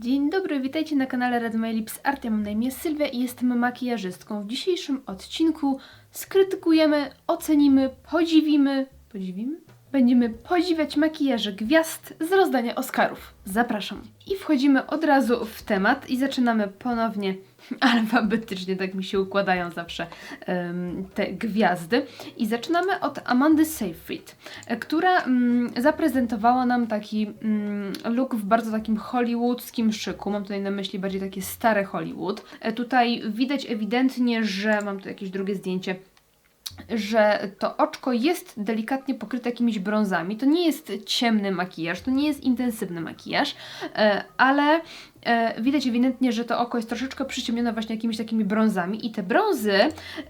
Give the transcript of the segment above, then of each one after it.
Dzień dobry, witajcie na kanale Red My Lips Art. Ja mam na imię Sylwia i jestem makijażystką. W dzisiejszym odcinku skrytykujemy, ocenimy, podziwimy. Podziwimy? Będziemy podziwiać makijaże gwiazd z rozdania Oscarów. Zapraszam. I wchodzimy od razu w temat i zaczynamy ponownie alfabetycznie, tak mi się układają zawsze em, te gwiazdy. I zaczynamy od Amandy Seyfried, e, która mm, zaprezentowała nam taki mm, look w bardzo takim hollywoodzkim szyku. Mam tutaj na myśli bardziej takie stare Hollywood. E, tutaj widać ewidentnie, że mam tu jakieś drugie zdjęcie że to oczko jest delikatnie pokryte jakimiś brązami. To nie jest ciemny makijaż, to nie jest intensywny makijaż, e, ale e, widać ewidentnie, że to oko jest troszeczkę przyciemnione właśnie jakimiś takimi brązami i te brązy,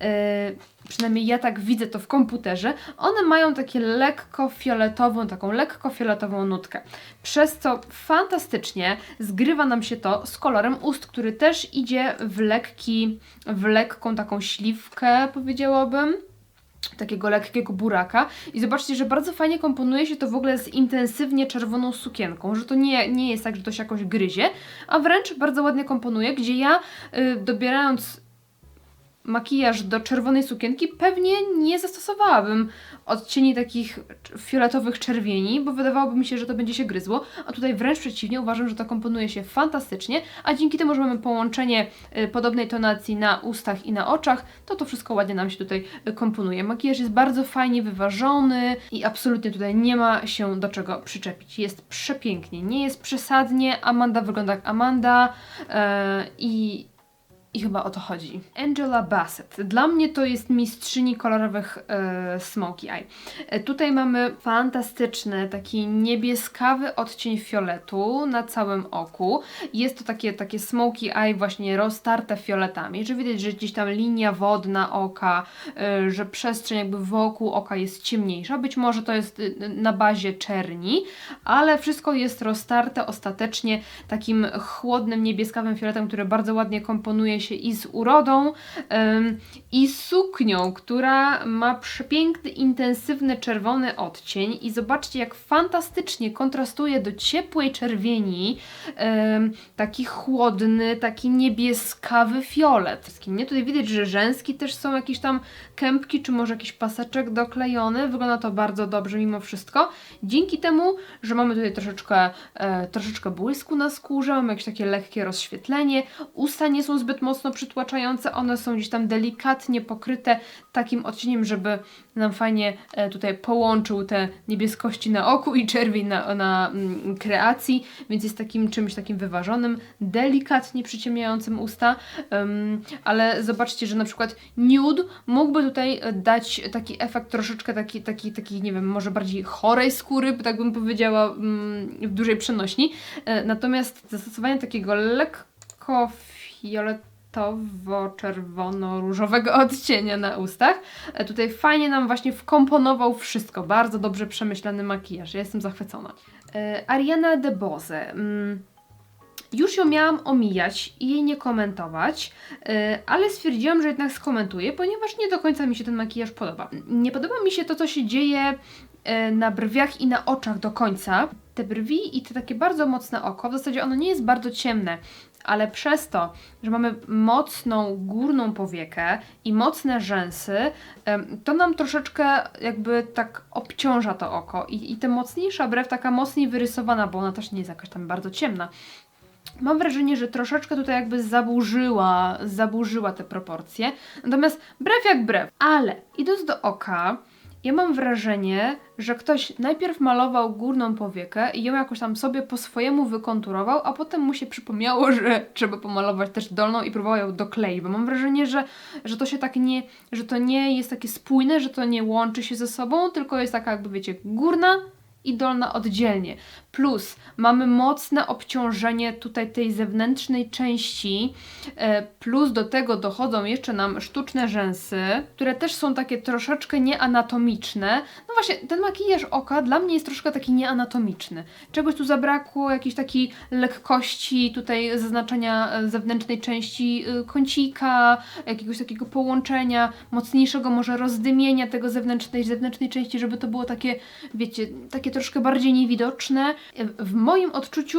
e, przynajmniej ja tak widzę to w komputerze, one mają takie lekko fioletową, taką lekko fioletową nutkę. Przez co fantastycznie zgrywa nam się to z kolorem ust, który też idzie w lekki, w lekką taką śliwkę, powiedziałabym takiego lekkiego buraka. I zobaczcie, że bardzo fajnie komponuje się to w ogóle z intensywnie czerwoną sukienką, że to nie, nie jest tak, że to się jakoś gryzie, a wręcz bardzo ładnie komponuje, gdzie ja y, dobierając makijaż do czerwonej sukienki pewnie nie zastosowałabym odcieni takich fioletowych czerwieni, bo wydawałoby mi się, że to będzie się gryzło, a tutaj wręcz przeciwnie, uważam, że to komponuje się fantastycznie, a dzięki temu, że mamy połączenie y, podobnej tonacji na ustach i na oczach, to to wszystko ładnie nam się tutaj y, komponuje. Makijaż jest bardzo fajnie wyważony i absolutnie tutaj nie ma się do czego przyczepić. Jest przepięknie, nie jest przesadnie, Amanda wygląda jak Amanda yy, i i chyba o to chodzi. Angela Bassett. Dla mnie to jest mistrzyni kolorowych e, smoky eye. E, tutaj mamy fantastyczny, taki niebieskawy odcień fioletu na całym oku. Jest to takie, takie smoky eye właśnie roztarte fioletami, że widać, że gdzieś tam linia wodna oka, e, że przestrzeń jakby wokół oka jest ciemniejsza. Być może to jest e, na bazie czerni, ale wszystko jest roztarte ostatecznie takim chłodnym, niebieskawym fioletem, który bardzo ładnie komponuje się i z urodą, i suknią, która ma przepiękny, intensywny czerwony odcień. I zobaczcie, jak fantastycznie kontrastuje do ciepłej czerwieni taki chłodny, taki niebieskawy fiolet. Nie? Tutaj widać, że rzęski też są jakieś tam kępki, czy może jakiś paseczek doklejony. Wygląda to bardzo dobrze mimo wszystko. Dzięki temu, że mamy tutaj troszeczkę, e, troszeczkę błysku na skórze, mamy jakieś takie lekkie rozświetlenie, usta nie są zbyt mocno przytłaczające, one są gdzieś tam delikatnie pokryte takim odcieniem, żeby nam fajnie e, tutaj połączył te niebieskości na oku i czerwień na, na mm, kreacji, więc jest takim czymś takim wyważonym, delikatnie przyciemniającym usta, ale zobaczcie, że na przykład nude mógłby tutaj e, dać taki efekt troszeczkę taki, taki, taki nie wiem, może bardziej chorej skóry, tak bym powiedziała mm, w dużej przenośni, e, natomiast zastosowanie takiego lekko fioletowo-czerwono-różowego odcienia na ustach. E, Tutaj fajnie nam właśnie wkomponował wszystko. Bardzo dobrze przemyślany makijaż. Ja jestem zachwycona. E, Ariana DeBose. Mm, już ją miałam omijać i jej nie komentować, e, ale stwierdziłam, że jednak skomentuję, ponieważ nie do końca mi się ten makijaż podoba. Nie podoba mi się to, co się dzieje na brwiach i na oczach do końca. Te brwi i te takie bardzo mocne oko, w zasadzie ono nie jest bardzo ciemne, ale przez to, że mamy mocną górną powiekę i mocne rzęsy, to nam troszeczkę jakby tak obciąża to oko i, i ta mocniejsza brew, taka mocniej wyrysowana, bo ona też nie jest jakaś tam bardzo ciemna, Mam wrażenie, że troszeczkę tutaj jakby zaburzyła, zaburzyła te proporcje. Natomiast brew jak brew. Ale idąc do oka, ja mam wrażenie, że ktoś najpierw malował górną powiekę i ją jakoś tam sobie po swojemu wykonturował, a potem mu się przypomniało, że trzeba pomalować też dolną i próbował ją dokleić, bo mam wrażenie, że, że to się tak nie, że to nie jest takie spójne, że to nie łączy się ze sobą, tylko jest taka jakby wiecie, górna i dolna oddzielnie. Plus mamy mocne obciążenie tutaj tej zewnętrznej części, e, plus do tego dochodzą jeszcze nam sztuczne rzęsy, które też są takie troszeczkę nieanatomiczne. No właśnie, ten makijaż oka dla mnie jest troszkę taki nieanatomiczny. Czegoś tu zabrakło, jakiejś takiej lekkości tutaj zaznaczenia e, zewnętrznej części e, kącika, jakiegoś takiego połączenia, mocniejszego może rozdymienia tego zewnętrznej, zewnętrznej części, żeby to było takie, wiecie, takie troszkę bardziej niewidoczne. W moim odczuciu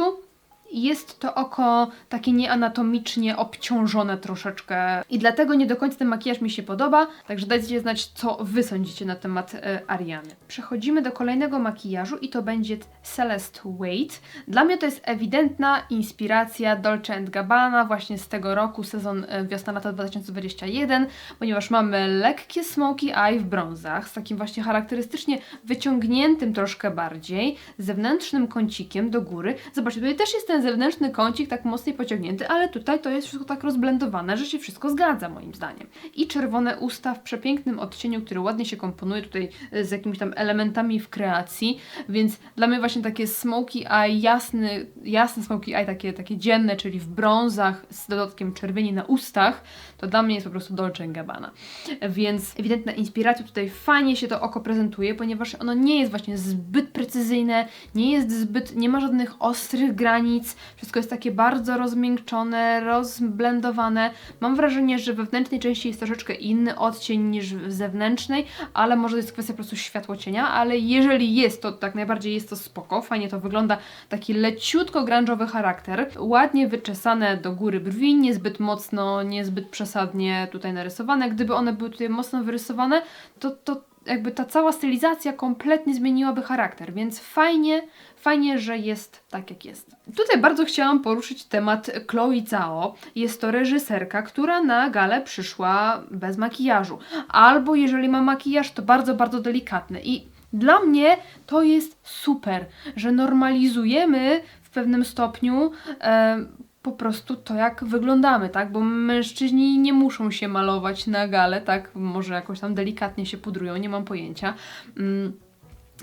jest to oko takie nieanatomicznie obciążone troszeczkę i dlatego nie do końca ten makijaż mi się podoba, także dajcie znać, co Wy sądzicie na temat e, Ariany. Przechodzimy do kolejnego makijażu i to będzie Celeste Wait. Dla mnie to jest ewidentna inspiracja Dolce Gabbana właśnie z tego roku, sezon e, wiosna-lata 2021, ponieważ mamy lekkie smoky eye w brązach, z takim właśnie charakterystycznie wyciągniętym troszkę bardziej, zewnętrznym kącikiem do góry. Zobaczcie, tutaj też jest ten zewnętrzny kącik tak mocniej pociągnięty, ale tutaj to jest wszystko tak rozblendowane, że się wszystko zgadza moim zdaniem. I czerwone usta w przepięknym odcieniu, który ładnie się komponuje tutaj e, z jakimiś tam elementami w kreacji, więc dla mnie właśnie takie smoky eye, jasny, jasny smoky eye, takie, takie dzienne, czyli w brązach z dodatkiem czerwieni na ustach, to dla mnie jest po prostu Dolce Gabbana. Więc ewidentna inspiracja tutaj fajnie się to oko prezentuje, ponieważ ono nie jest właśnie zbyt precyzyjne, nie jest zbyt, nie ma żadnych ostrych granic, wszystko jest takie bardzo rozmiękczone, rozblendowane. Mam wrażenie, że we wewnętrznej części jest troszeczkę inny odcień niż w zewnętrznej, ale może to jest kwestia po prostu światło cienia, ale jeżeli jest to, tak najbardziej jest to spoko, fajnie to wygląda, taki leciutko grunge'owy charakter, ładnie wyczesane do góry brwi, niezbyt mocno, niezbyt przesadnie tutaj narysowane. Gdyby one były tutaj mocno wyrysowane, to, to jakby ta cała stylizacja kompletnie zmieniłaby charakter, więc fajnie, fajnie, że jest tak jak jest. Tutaj bardzo chciałam poruszyć temat Chloe Zhao. Jest to reżyserka, która na galę przyszła bez makijażu. Albo jeżeli ma makijaż, to bardzo, bardzo delikatny. I dla mnie to jest super, że normalizujemy w pewnym stopniu po prostu to, jak wyglądamy, tak? Bo mężczyźni nie muszą się malować na galę, tak? Może jakoś tam delikatnie się pudrują, nie mam pojęcia. Mm,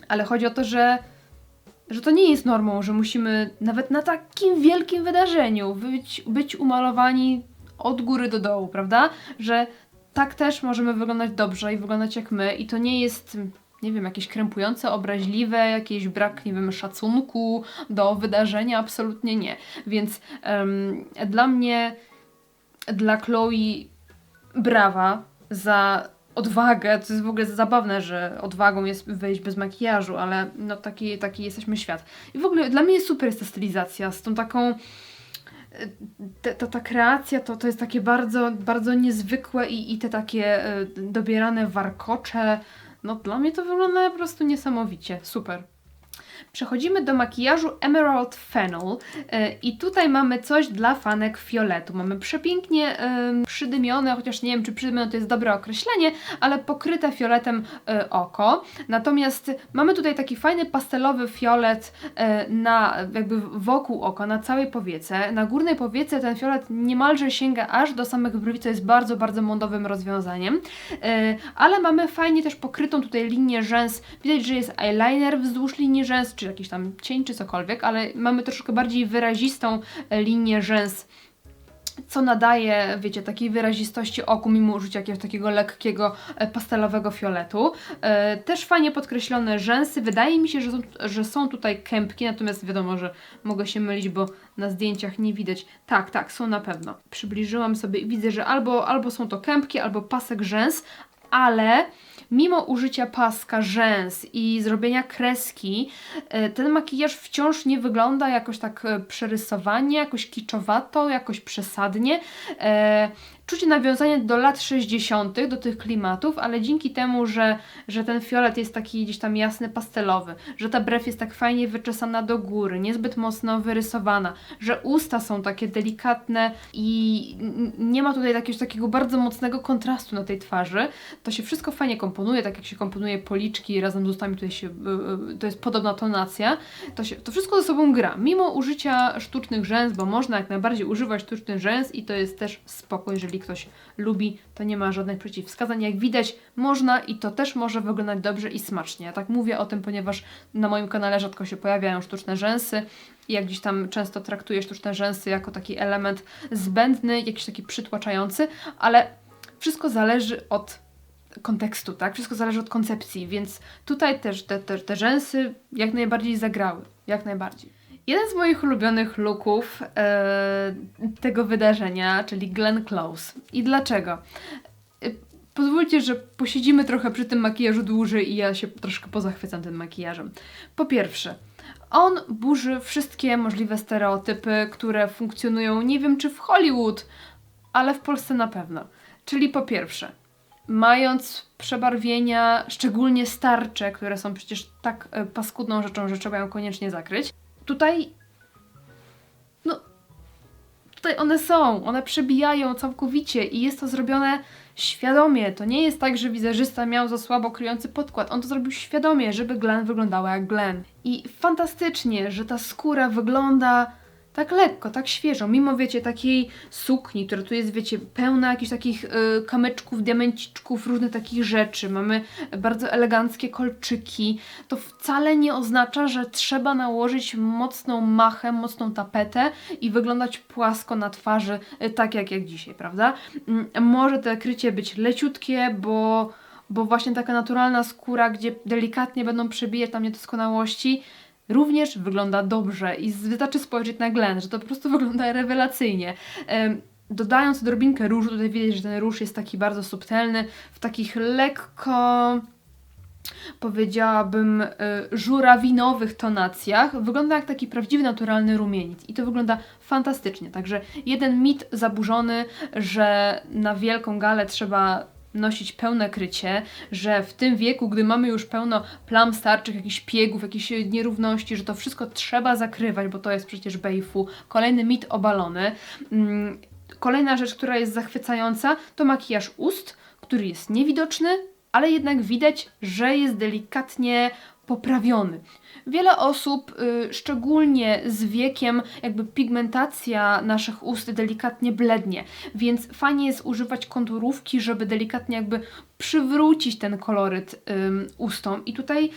ale chodzi o to, że, że to nie jest normą, że musimy nawet na takim wielkim wydarzeniu być, być umalowani od góry do dołu, prawda? Że tak też możemy wyglądać dobrze i wyglądać jak my i to nie jest nie wiem, jakieś krępujące, obraźliwe, jakiś brak, nie wiem, szacunku do wydarzenia, absolutnie nie. Więc em, dla mnie, dla Chloe brawa za odwagę. To jest w ogóle zabawne, że odwagą jest wejść bez makijażu, ale no taki, taki jesteśmy świat. I w ogóle dla mnie super jest ta stylizacja z tą taką te, to, ta kreacja to, to jest takie bardzo, bardzo niezwykłe i, i te takie y, dobierane warkocze, no dla mnie to wygląda po prostu niesamowicie. Super. Przechodzimy do makijażu Emerald Fennel yy, i tutaj mamy coś dla fanek fioletu. Mamy przepięknie przydymione, chociaż nie wiem czy przydymione to jest dobre określenie, ale pokryte fioletem yy, oko. Natomiast mamy tutaj taki fajny pastelowy fiolet na jakby wokół oka, na całej powiece. Na górnej powiece ten fiolet niemalże sięga aż do samych brwi, co jest bardzo, bardzo modowym rozwiązaniem. Ale mamy fajnie też pokrytą tutaj linię rzęs. Widać, że jest eyeliner wzdłuż linii rzęs, czy jakiś tam cień, czy cokolwiek, ale mamy troszkę bardziej wyrazistą e, linię rzęs co nadaje, wiecie, takiej wyrazistości oku, mimo użycia jakiegoś takiego lekkiego e, pastelowego fioletu. E, też fajnie podkreślone rzęsy. Wydaje mi się, że są, że są tutaj kępki, natomiast wiadomo, że mogę się mylić, bo na zdjęciach nie widać. Tak, tak, są na pewno. Przybliżyłam sobie i widzę, że albo, albo są to kępki, albo pasek rzęs, ale mimo użycia paska, rzęs i zrobienia kreski, e, ten makijaż wciąż nie wygląda jakoś tak e, przerysowanie, jakoś kiczowato, jakoś przesadnie. Czuć nawiązanie do lat 60., do tych klimatów, ale dzięki temu, że, że ten fiolet jest taki gdzieś tam jasny, pastelowy, że ta brew jest tak fajnie wyczesana do góry, niezbyt mocno wyrysowana, że usta są takie delikatne i nie ma tutaj jakiegoś takiego bardzo mocnego kontrastu na tej twarzy, to się wszystko fajnie komponuje, tak jak się komponuje policzki razem z ustami, tutaj się, y, y, to jest podobna tonacja, to, się, to wszystko ze sobą gra, mimo użycia sztucznych rzęs, bo można jak najbardziej używać sztucznych rzęs i to jest też spoko, jeżeli jeżeli ktoś lubi, to nie ma żadnych przeciwwskazań. Jak widać, można i to też może wyglądać dobrze i smacznie. Ja tak mówię o tym, ponieważ na moim kanale rzadko się pojawiają sztuczne rzęsy i jak gdzieś tam często traktuję sztuczne rzęsy jako taki element zbędny, jakiś taki przytłaczający, ale wszystko zależy od kontekstu, tak? Wszystko zależy od koncepcji, więc tutaj też te, te, te rzęsy jak najbardziej zagrały. Jak najbardziej. Jeden z moich ulubionych looków e, tego wydarzenia, czyli Glenn Close. I dlaczego? E, pozwólcie, że posiedzimy trochę przy tym makijażu dłużej i ja się troszkę pozachwycam tym makijażem. Po pierwsze, On burzy wszystkie możliwe stereotypy, które funkcjonują, nie wiem czy w Hollywood, ale w Polsce na pewno. Czyli po pierwsze, mając przebarwienia, szczególnie starcze, które są przecież tak e, paskudną rzeczą, że trzeba ją koniecznie zakryć, tutaj no tutaj one są, one przebijają całkowicie i jest to zrobione świadomie. To nie jest tak, że wizerzysta miał za słabo kryjący podkład. On to zrobił świadomie, żeby Glen wyglądała jak Glen. I fantastycznie, że ta skóra wygląda tak lekko, tak świeżo, mimo wiecie, takiej sukni, która tu jest, wiecie, pełna jakichś takich y, kamyczków, diamenciczków, różnych takich rzeczy. Mamy bardzo eleganckie kolczyki. To wcale nie oznacza, że trzeba nałożyć mocną machę, mocną tapetę i wyglądać płasko na twarzy, y, tak jak, jak dzisiaj, prawda? Mm, może to krycie być leciutkie, bo bo właśnie taka naturalna skóra, gdzie delikatnie będą przebijać tam niedoskonałości, również wygląda dobrze i wystarczy spojrzeć na Glen, że to po prostu wygląda rewelacyjnie. Dodając odrobinkę różu, tutaj widać, że ten róż jest taki bardzo subtelny, w takich lekko powiedziałabym y, żurawinowych tonacjach, wygląda jak taki prawdziwy, naturalny rumieniec i to wygląda fantastycznie. Także jeden mit zaburzony, że na wielką galę trzeba nosić pełne krycie, że w tym wieku, gdy mamy już pełno plam starczych, jakichś piegów, jakichś nierówności, że to wszystko trzeba zakrywać, bo to jest przecież bejfu. Kolejny mit obalony. Mm, Kolejna rzecz, która jest zachwycająca, to makijaż ust, który jest niewidoczny, ale jednak widać, że jest delikatnie poprawiony. Wiele osób, y, szczególnie z wiekiem, jakby pigmentacja naszych ust delikatnie blednie, więc fajnie jest używać konturówki, żeby delikatnie jakby przywrócić ten koloryt ustom. I tutaj y,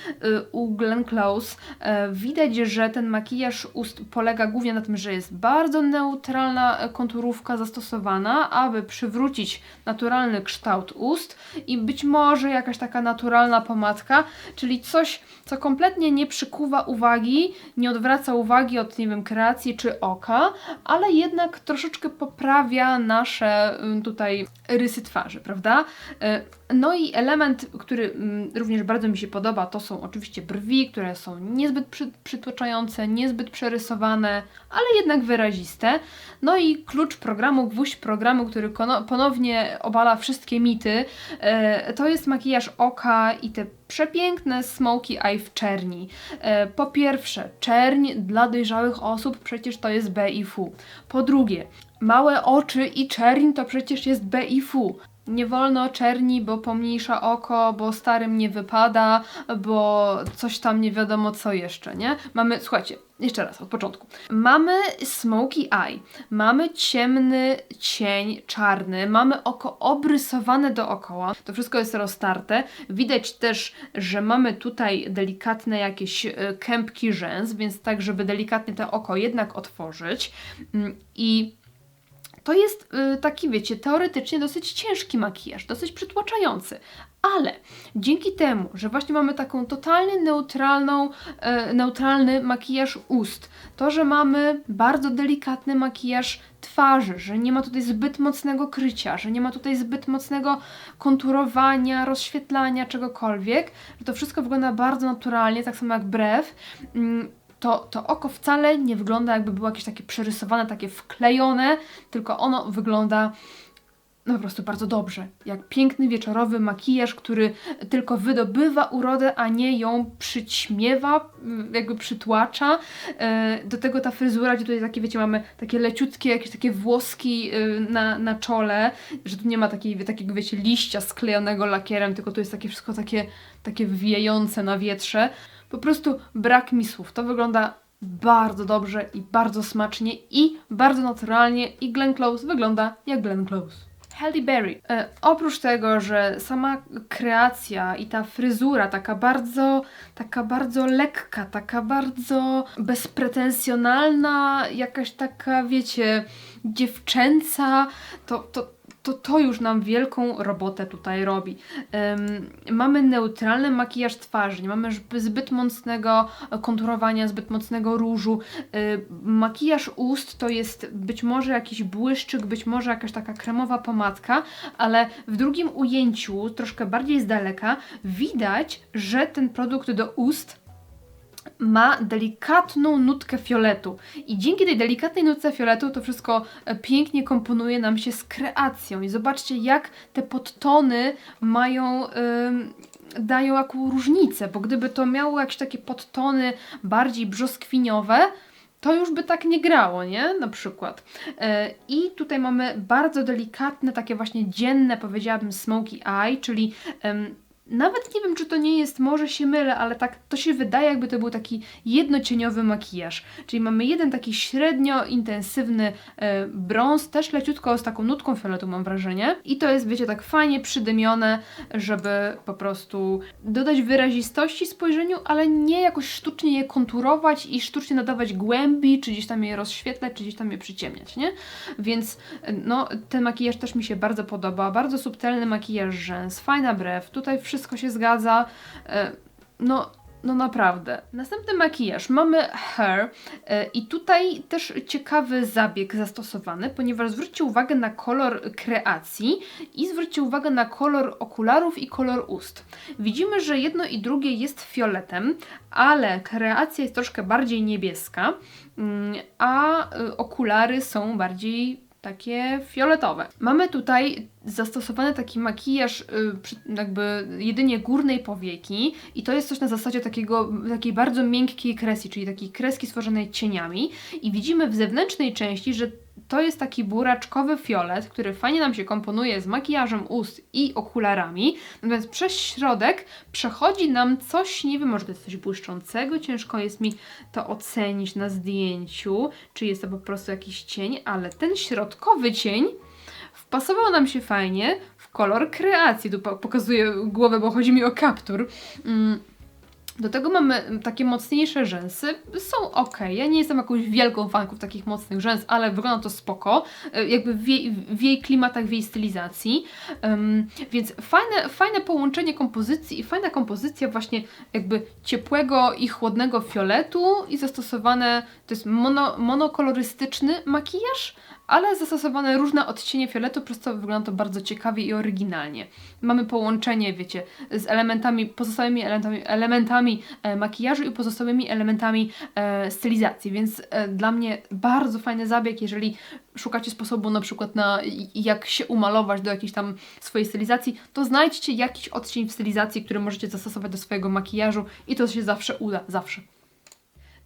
u Glenn Close y, widać, że ten makijaż ust polega głównie na tym, że jest bardzo neutralna e, konturówka zastosowana, aby przywrócić naturalny kształt ust i być może jakaś taka naturalna pomadka, czyli coś, co kompletnie nie przykuwa uwagi, nie odwraca uwagi od, nie wiem, kreacji czy oka, ale jednak troszeczkę poprawia nasze ym, tutaj rysy twarzy, prawda? Y, no i element, który mm, również bardzo mi się podoba, to są oczywiście brwi, które są niezbyt przy, przytłaczające, niezbyt przerysowane, ale jednak wyraziste. No i klucz programu, gwóźdź programu, który ponownie obala wszystkie mity, e, to jest makijaż oka i te przepiękne smoky eye w czerni. E, po pierwsze, czerń dla dojrzałych osób przecież to jest B i F. Po drugie, małe oczy i czerń to przecież jest B i F. Nie wolno czerni, bo pomniejsza oko, bo starym nie wypada, bo coś tam nie wiadomo co jeszcze, nie? Mamy, słuchajcie, jeszcze raz, od początku. Mamy smoky eye, mamy ciemny cień czarny, mamy oko obrysowane dookoła, to wszystko jest roztarte. Widać też, że mamy tutaj delikatne jakieś e, kępki rzęs, więc tak, żeby delikatnie to oko jednak otworzyć. Mm, I to jest y, taki, wiecie, teoretycznie dosyć ciężki makijaż, dosyć przytłaczający. Ale dzięki temu, że właśnie mamy taką totalnie neutralną, e, neutralny makijaż ust, to, że mamy bardzo delikatny makijaż twarzy, że nie ma tutaj zbyt mocnego krycia, że nie ma tutaj zbyt mocnego konturowania, rozświetlania, czegokolwiek, że to wszystko wygląda bardzo naturalnie, tak samo jak brew. Mm, to, to oko wcale nie wygląda jakby było jakieś takie przerysowane, takie wklejone, tylko ono wygląda no po prostu bardzo dobrze. Jak piękny wieczorowy makijaż, który tylko wydobywa urodę, a nie ją przyćmiewa, mm, jakby przytłacza. E, do tego ta fryzura, gdzie tutaj takie, wiecie, mamy takie leciutkie, jakieś takie włoski e, na, na czole, że tu nie ma takiej, takiego, wiecie, liścia sklejonego lakierem, tylko tu jest takie wszystko takie, takie wijające na wietrze. Po prostu brak mi słów. To wygląda bardzo dobrze i bardzo smacznie i bardzo naturalnie i Glenn Close wygląda jak Glenn Close. Halle Berry. E, oprócz tego, że sama kreacja i ta fryzura taka bardzo, taka bardzo lekka, taka bardzo bezpretensjonalna, jakaś taka, wiecie, dziewczęca, to, to, to to już nam wielką robotę tutaj robi. Um, mamy neutralny makijaż twarzy, nie mamy zbyt mocnego konturowania, zbyt mocnego różu. Um, makijaż ust to jest być może jakiś błyszczyk, być może jakaś taka kremowa pomadka, ale w drugim ujęciu, troszkę bardziej z daleka, widać, że ten produkt do ust ma delikatną nutkę fioletu. I dzięki tej delikatnej nutce fioletu to wszystko e, pięknie komponuje nam się z kreacją. I zobaczcie, jak te podtony mają. dają jaką różnicę, bo gdyby to miało jakieś takie podtony bardziej brzoskwiniowe, to już by tak nie grało, nie? Na przykład. E, I tutaj mamy bardzo delikatne, takie właśnie dzienne, powiedziałabym, smoky eye, czyli nawet nie wiem, czy to nie jest, może się mylę, ale tak to się wydaje, jakby to był taki jednocieniowy makijaż. Czyli mamy jeden taki średnio intensywny e, brąz, też leciutko z taką nutką fioletu mam wrażenie. I to jest, wiecie, tak fajnie przydymione, żeby po prostu dodać wyrazistości spojrzeniu, ale nie jakoś sztucznie je konturować i sztucznie nadawać głębi, czy gdzieś tam je rozświetlać, czy gdzieś tam je przyciemniać, nie? Więc no, ten makijaż też mi się bardzo podoba. Bardzo subtelny makijaż rzęs, fajna brew, tutaj wszystko się zgadza. E, No, no naprawdę. Następny makijaż. Mamy Hair e, i tutaj też ciekawy zabieg zastosowany, ponieważ zwróćcie uwagę na kolor kreacji i zwróćcie uwagę na kolor okularów i kolor ust. Widzimy, że jedno i drugie jest fioletem, ale kreacja jest troszkę bardziej niebieska, mm, a y, okulary są bardziej takie fioletowe. Mamy tutaj zastosowany taki makijaż y, jakby jedynie górnej powieki i to jest coś na zasadzie takiego, takiej bardzo miękkiej kresji, czyli takiej kreski stworzonej cieniami i widzimy w zewnętrznej części, że to jest taki buraczkowy fiolet, który fajnie nam się komponuje z makijażem ust i okularami, natomiast przez środek przechodzi nam coś, nie wiem, może to jest coś błyszczącego, ciężko jest mi to ocenić na zdjęciu, czy jest to po prostu jakiś cień, ale ten środkowy cień wpasował nam się fajnie w kolor kreacji. Tu po- pokazuję głowę, bo chodzi mi o kaptur. Mm. Do tego mamy takie mocniejsze rzęsy. Są ok. Ja nie jestem jakąś wielką fanką takich mocnych rzęs, ale wygląda to spoko. E, Jakby w jej, w jej klimatach, w jej stylizacji. Em, więc fajne, fajne połączenie kompozycji i fajna kompozycja właśnie jakby ciepłego i chłodnego fioletu i zastosowane, to jest mono, monokolorystyczny makijaż, ale zastosowane różne odcienie fioletu, przez co wygląda to bardzo ciekawie i oryginalnie. Mamy połączenie, wiecie, z elementami, pozostałymi elementami, elementami e, makijażu i pozostałymi elementami e, stylizacji, więc e, dla mnie bardzo fajny zabieg, jeżeli szukacie sposobu na przykład na jak się umalować do jakiejś tam swojej stylizacji, to znajdźcie jakiś odcień w stylizacji, który możecie zastosować do swojego makijażu i to się zawsze uda, zawsze.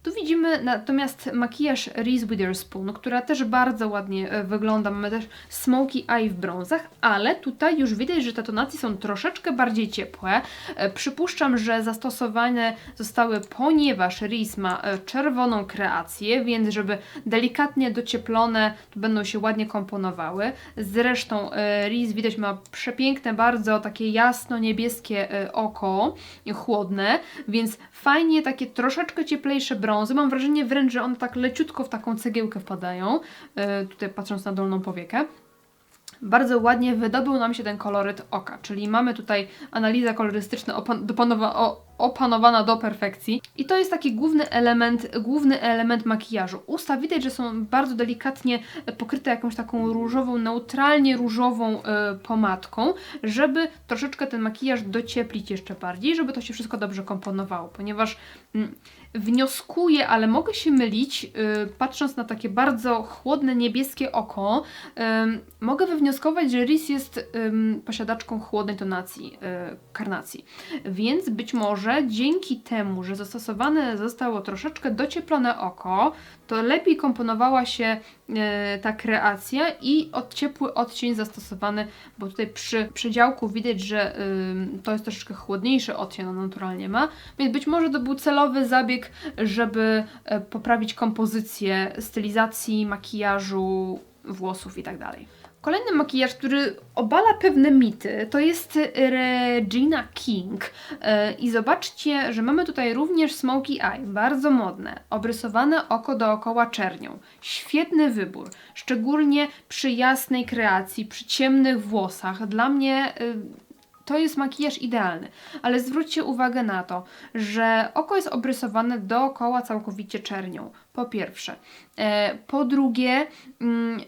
Tu widzimy natomiast makijaż Reese Witherspoon, która też bardzo ładnie e, wygląda. Mamy też smoky eye w brązach, ale tutaj już widać, że te tonacje są troszeczkę bardziej ciepłe. E, Przypuszczam, że zastosowane zostały, ponieważ Reese ma e, czerwoną kreację, więc żeby delikatnie docieplone, będą się ładnie komponowały. Zresztą Reese widać ma przepiękne, bardzo takie jasno-niebieskie oko, chłodne, więc fajnie takie troszeczkę cieplejsze brązy. Mam wrażenie wręcz, że one tak leciutko w taką cegiełkę wpadają, e, tutaj patrząc na dolną powiekę. Bardzo ładnie wydobył nam się ten koloryt oka, czyli mamy tutaj analiza kolorystyczna opan- dopanowa- o- opanowana do perfekcji. I to jest taki główny element, główny element makijażu. Usta widać, że są bardzo delikatnie pokryte jakąś taką różową, neutralnie różową e, pomadką, żeby troszeczkę ten makijaż docieplić jeszcze bardziej, żeby to się wszystko dobrze komponowało, ponieważ mm, wnioskuję, ale mogę się mylić, yy, patrząc na takie bardzo chłodne niebieskie oko, ym, mogę wywnioskować, że Ris jest ym, posiadaczką chłodnej tonacji, yy, karnacji. Więc być może dzięki temu, że zastosowane zostało troszeczkę docieplone oko, to lepiej komponowała się yy, ta kreacja i od ciepły odcień zastosowany, bo tutaj przy przedziałku widać, że to jest troszeczkę chłodniejszy odcień, on naturalnie ma, więc być może to był celowy zabieg, żeby e, poprawić kompozycję stylizacji, makijażu, włosów itd. Kolejny makijaż, który obala pewne mity, to jest Regina King. E, I zobaczcie, że mamy tutaj również smoky eye, bardzo modne, obrysowane oko dookoła czernią. Świetny wybór, szczególnie przy jasnej kreacji, przy ciemnych włosach. Dla mnie y, to jest makijaż idealny, ale zwróćcie uwagę na to, że oko jest obrysowane dookoła całkowicie czernią. Po pierwsze. E, po drugie, mm,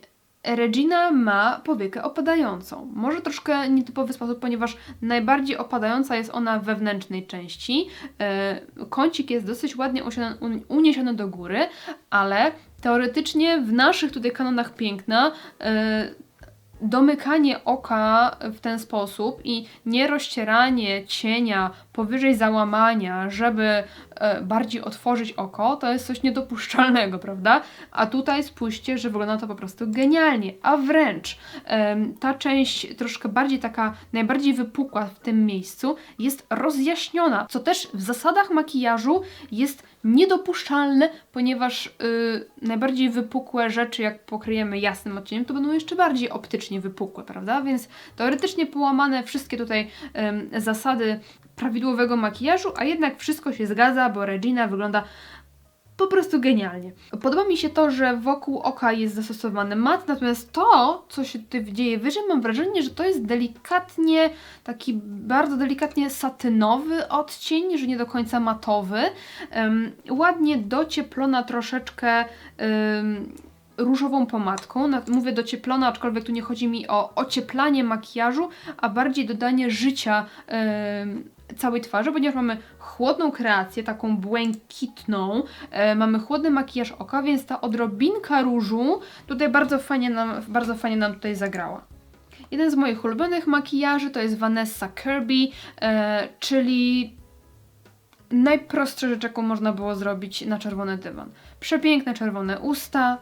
Regina ma powiekę opadającą. Może troszkę nietypowy sposób, ponieważ najbardziej opadająca jest ona wewnętrznej części. E, Kącik jest dosyć ładnie uniesiony do góry, ale teoretycznie w naszych tutaj kanonach piękna e, domykanie oka w ten sposób i nie rozcieranie cienia powyżej załamania, żeby bardziej otworzyć oko, to jest coś niedopuszczalnego, prawda? A tutaj spójrzcie, że wygląda to po prostu genialnie, a wręcz ta część troszkę bardziej taka, najbardziej wypukła w tym miejscu jest rozjaśniona, co też w zasadach makijażu jest niedopuszczalne, ponieważ y, najbardziej wypukłe rzeczy, jak pokryjemy jasnym odcieniem, to będą jeszcze bardziej optycznie wypukłe, prawda? Więc teoretycznie połamane wszystkie tutaj em, zasady prawidłowego makijażu, a jednak wszystko się zgadza, bo Regina wygląda po prostu genialnie. Podoba mi się to, że wokół oka jest zastosowany mat, natomiast to, co się tutaj dzieje wyżej, mam wrażenie, że to jest delikatnie, taki bardzo delikatnie satynowy odcień, że nie do końca matowy. Em, ładnie docieplona troszeczkę em, różową pomadką. Mówię docieplona, aczkolwiek tu nie chodzi mi o ocieplanie makijażu, a bardziej dodanie życia em, całej twarzy, ponieważ mamy chłodną kreację, taką błękitną, e, mamy chłodny makijaż oka, więc ta odrobinka różu tutaj bardzo fajnie nam, bardzo fajnie nam tutaj zagrała. Jeden z moich ulubionych makijaży to jest Vanessa Kirby, e, czyli najprostsza rzecz, jaką można było zrobić na czerwony dywan. Przepiękne czerwone usta,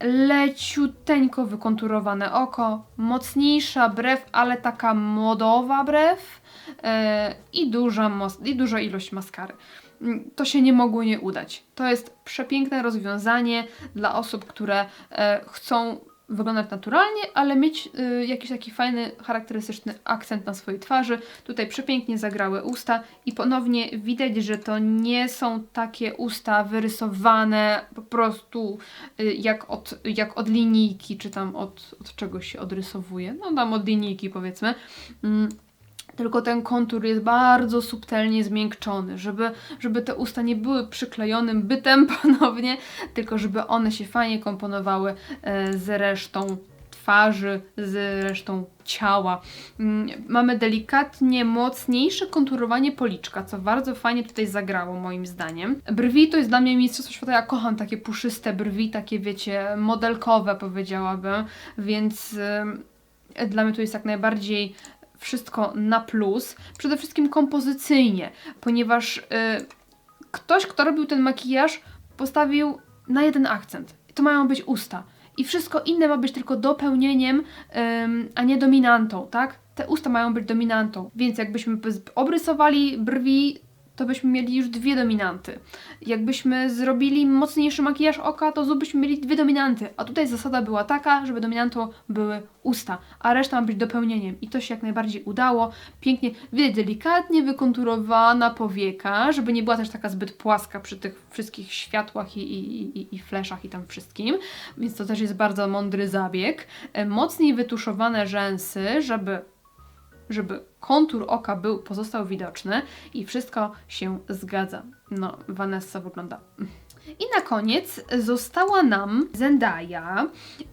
leciuteńko wykonturowane oko, mocniejsza brew, ale taka modowa brew e, i, duża i duża ilość maskary. Mm, To się nie mogło nie udać. To jest przepiękne rozwiązanie dla osób, które e, chcą wyglądać naturalnie, ale mieć y, jakiś taki fajny, charakterystyczny akcent na swojej twarzy. Tutaj przepięknie zagrały usta i ponownie widać, że to nie są takie usta wyrysowane po prostu y, jak, od, jak od linijki, czy tam od, od czegoś się odrysowuje. No tam od linijki powiedzmy. Mm. Tylko ten kontur jest bardzo subtelnie zmiękczony, żeby, żeby te usta nie były przyklejonym bytem ponownie, tylko żeby one się fajnie komponowały e, z resztą twarzy, z resztą ciała. Mm, Mamy delikatnie mocniejsze konturowanie policzka, co bardzo fajnie tutaj zagrało moim zdaniem. Brwi to jest dla mnie mistrzostwo świata, ja kocham takie puszyste brwi, takie wiecie, modelkowe powiedziałabym, więc dla mnie to jest jak najbardziej wszystko na plus. Przede wszystkim kompozycyjnie, ponieważ y, ktoś, kto robił ten makijaż, postawił na jeden akcent. To mają być usta. I wszystko inne ma być tylko dopełnieniem, ym, a nie dominantą, tak? Te usta mają być dominantą. Więc jakbyśmy obrysowali brwi, to byśmy mieli już dwie dominanty. Jakbyśmy zrobili mocniejszy makijaż oka, to znów byśmy mieli dwie dominanty. A tutaj zasada była taka, żeby dominantą były usta, a reszta ma być dopełnieniem. I to się jak najbardziej udało. Pięknie, widać delikatnie wykonturowana powieka, żeby nie była też taka zbyt płaska przy tych wszystkich światłach i, i, i, i fleszach i tam wszystkim. Więc to też jest bardzo mądry zabieg. E, Mocniej wytuszowane rzęsy, żeby żeby kontur oka był, pozostał widoczny i wszystko się zgadza. No, Vanessa wygląda. I na koniec została nam Zendaya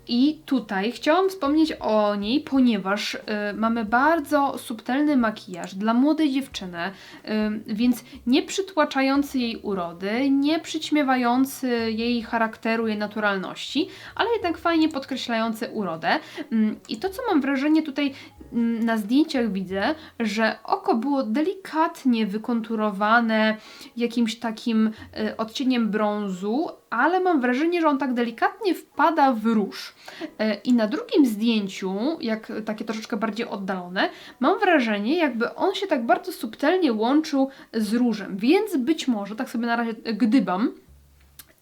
i tutaj chciałam wspomnieć o niej, ponieważ y, mamy bardzo subtelny makijaż dla młodej dziewczyny, y, więc nie przytłaczający jej urody, nie przyćmiewający jej charakteru, jej naturalności, ale jednak fajnie podkreślający urodę. Mm, I to, co mam wrażenie tutaj na zdjęciach widzę, że oko było delikatnie wykonturowane jakimś takim y, odcieniem brązu, ale mam wrażenie, że on tak delikatnie wpada w róż. E, I na drugim zdjęciu, jak takie troszeczkę bardziej oddalone, mam wrażenie, jakby on się tak bardzo subtelnie łączył z różem. Więc być może, tak sobie na razie gdybam,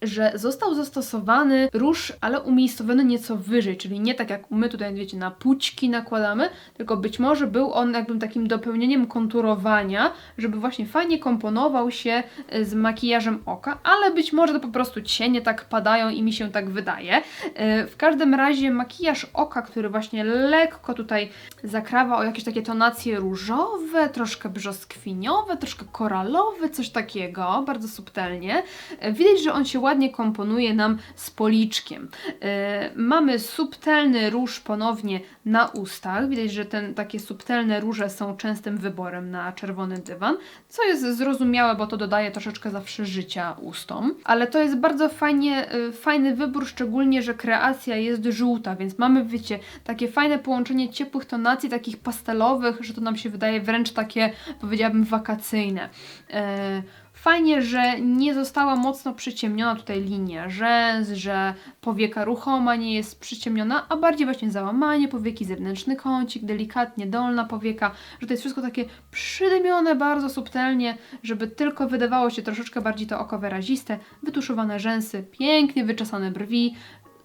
że został zastosowany róż, ale umiejscowiony nieco wyżej, czyli nie tak jak my tutaj, wiecie, na pućki nakładamy, tylko być może był on jakby takim dopełnieniem konturowania, żeby właśnie fajnie komponował się e, z makijażem oka, ale być może to po prostu cienie tak padają i mi się tak wydaje. E, W każdym razie makijaż oka, który właśnie lekko tutaj zakrawa o jakieś takie tonacje różowe, troszkę brzoskwiniowe, troszkę koralowe, coś takiego, bardzo subtelnie. E, Widać, że on się ładnie ładnie komponuje nam z policzkiem. E, mamy subtelny róż ponownie na ustach. Widać, że ten, takie subtelne róże są częstym wyborem na czerwony dywan, co jest zrozumiałe, bo to dodaje troszeczkę zawsze życia ustom. Ale to jest bardzo fajnie, e, fajny wybór, szczególnie, że kreacja jest żółta, więc mamy, wiecie, takie fajne połączenie ciepłych tonacji, takich pastelowych, że to nam się wydaje wręcz takie, powiedziałabym, wakacyjne. E, Fajnie, że nie została mocno przyciemniona tutaj linia rzęs, że powieka ruchoma nie jest przyciemniona, a bardziej właśnie załamanie powieki, zewnętrzny kącik, delikatnie dolna powieka, że to jest wszystko takie przydymione bardzo subtelnie, żeby tylko wydawało się troszeczkę bardziej to oko wyraziste, wytuszowane rzęsy, pięknie wyczesane brwi,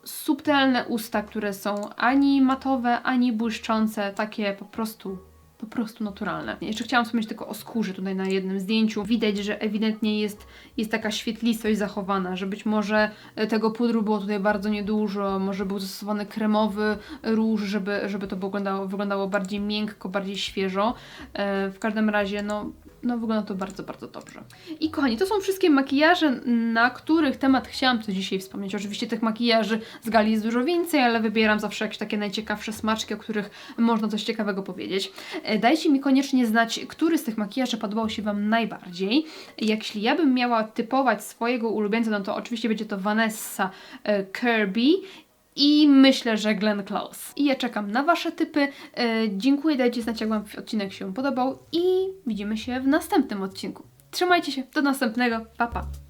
subtelne usta, które są ani matowe, ani błyszczące, takie po prostu po prostu naturalne. Jeszcze chciałam wspomnieć tylko o skórze tutaj na jednym zdjęciu. Widać, że ewidentnie jest, jest taka świetlistość zachowana, że być może e, tego pudru było tutaj bardzo niedużo, może był zastosowany kremowy róż, żeby, żeby to wyglądało, wyglądało bardziej miękko, bardziej świeżo. E, w każdym razie, no, no wygląda to bardzo, bardzo dobrze. I kochani, to są wszystkie makijaże, na których temat chciałam tu dzisiaj wspomnieć. Oczywiście tych makijaży z gali jest dużo więcej, ale wybieram zawsze jakieś takie najciekawsze smaczki, o których można coś ciekawego powiedzieć. E, Dajcie mi koniecznie znać, który z tych makijaży podobał się Wam najbardziej. Jeśli ja bym miała typować swojego ulubieńca, no to oczywiście będzie to Vanessa e, Kirby i myślę, że Glenn Close. I ja czekam na Wasze typy. E, dziękuję, dajcie znać, jak Wam odcinek się podobał i widzimy się w następnym odcinku. Trzymajcie się, do następnego, pa pa!